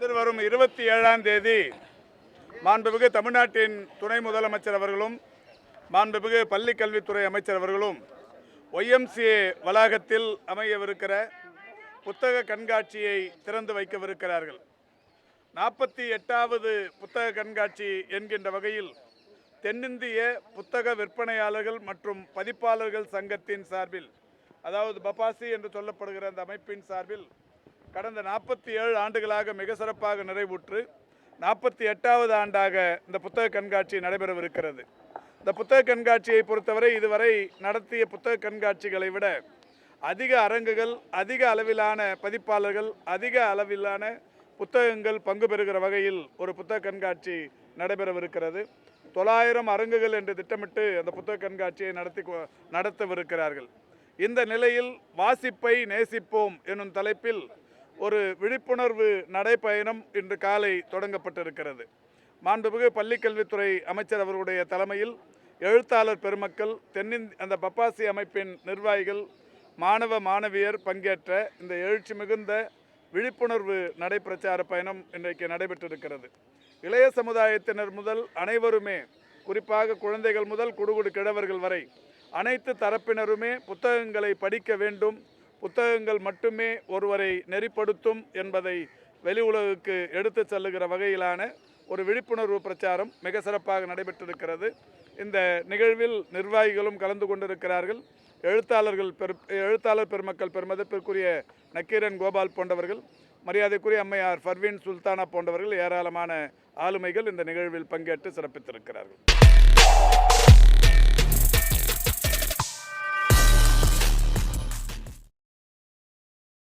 எதிர்வரும் இருபத்தி ஏழாம் தேதி மாண்புமிகு தமிழ்நாட்டின் துணை முதலமைச்சர் அவர்களும் மாண்புமிகு பள்ளி கல்வித்துறை அமைச்சர் அவர்களும் ஒய்எம்சிஏ வளாகத்தில் அமையவிருக்கிற புத்தக கண்காட்சியை திறந்து வைக்கவிருக்கிறார்கள். நாற்பத்தி எட்டாவது புத்தக கண்காட்சி என்கின்ற வகையில் தென்னிந்திய புத்தக விற்பனையாளர்கள் மற்றும் பதிப்பாளர்கள் சங்கத்தின் சார்பில் அதாவது பபாசி என்று சொல்லப்படுகிற அந்த அமைப்பின் சார்பில் கடந்த நாற்பத்தி ஏழு ஆண்டுகளாக மிக சிறப்பாக நிறைவுற்று நாற்பத்தி எட்டாவது ஆண்டாக இந்த புத்தக கண்காட்சி நடைபெறவிருக்கிறது. இந்த புத்தக கண்காட்சியை பொறுத்தவரை இதுவரை நடத்திய புத்தக கண்காட்சிகளை விட அதிக அரங்குகள் அதிக அளவிலான பதிப்பாளர்கள் அதிக அளவிலான புத்தகங்கள் பங்கு பெறுகிற வகையில் ஒரு புத்தக கண்காட்சி நடைபெறவிருக்கிறது. தொள்ளாயிரம் அரங்குகள் என்று திட்டமிட்டு அந்த புத்தக கண்காட்சியை நடத்தி கொ- நடத்தவிருக்கிறார்கள். இந்த நிலையில் வாசிப்பை நேசிப்போம் என்னும் தலைப்பில் ஒரு விழிப்புணர்வு நடைப்பயணம் இன்று காலை தொடங்கப்பட்டிருக்கிறது. மாண்புமிகு பள்ளிக்கல்வித்துறை அமைச்சர் அவர்களுடைய தலைமையில் எழுத்தாளர் பெருமக்கள் தென்னிந் அந்த பப்பாசி அமைப்பின் நிர்வாகிகள் மாணவ மாணவியர் பங்கேற்ற இந்த எழுச்சி மிகுந்த விழிப்புணர்வு நடைப்பிரச்சார பயணம் இன்றைக்கு நடைபெற்றிருக்கிறது. இளைய சமுதாயத்தினர் முதல் அனைவருமே குறிப்பாக குழந்தைகள் முதல் குடுகுடு கிழவர்கள் வரை அனைத்து தரப்பினருமே புத்தகங்களை படிக்க வேண்டும் புத்தகங்கள் மட்டுமே ஒருவரை நெறிப்படுத்தும் என்பதை வெளி உலகுக்கு எடுத்துச் செல்லுகிற வகையிலான ஒரு விழிப்புணர்வு பிரச்சாரம் மிக சிறப்பாக நடைபெற்றிருக்கிறது. இந்த நிகழ்வில் நிர்வாகிகளும் கலந்து கொண்டிருக்கிறார்கள். எழுத்தாளர்கள் பெரு எழுத்தாளர் பெருமக்கள் பெருமதிப்பிற்குரிய நக்கீரன் கோபால் போன்றவர்கள் மரியாதைக்குரிய அம்மையார் ஃபர்வீன் சுல்தானா போன்றவர்கள் ஏராளமான ஆளுமைகள் இந்த நிகழ்வில் பங்கேற்று சிறப்பித்திருக்கிறார்கள்.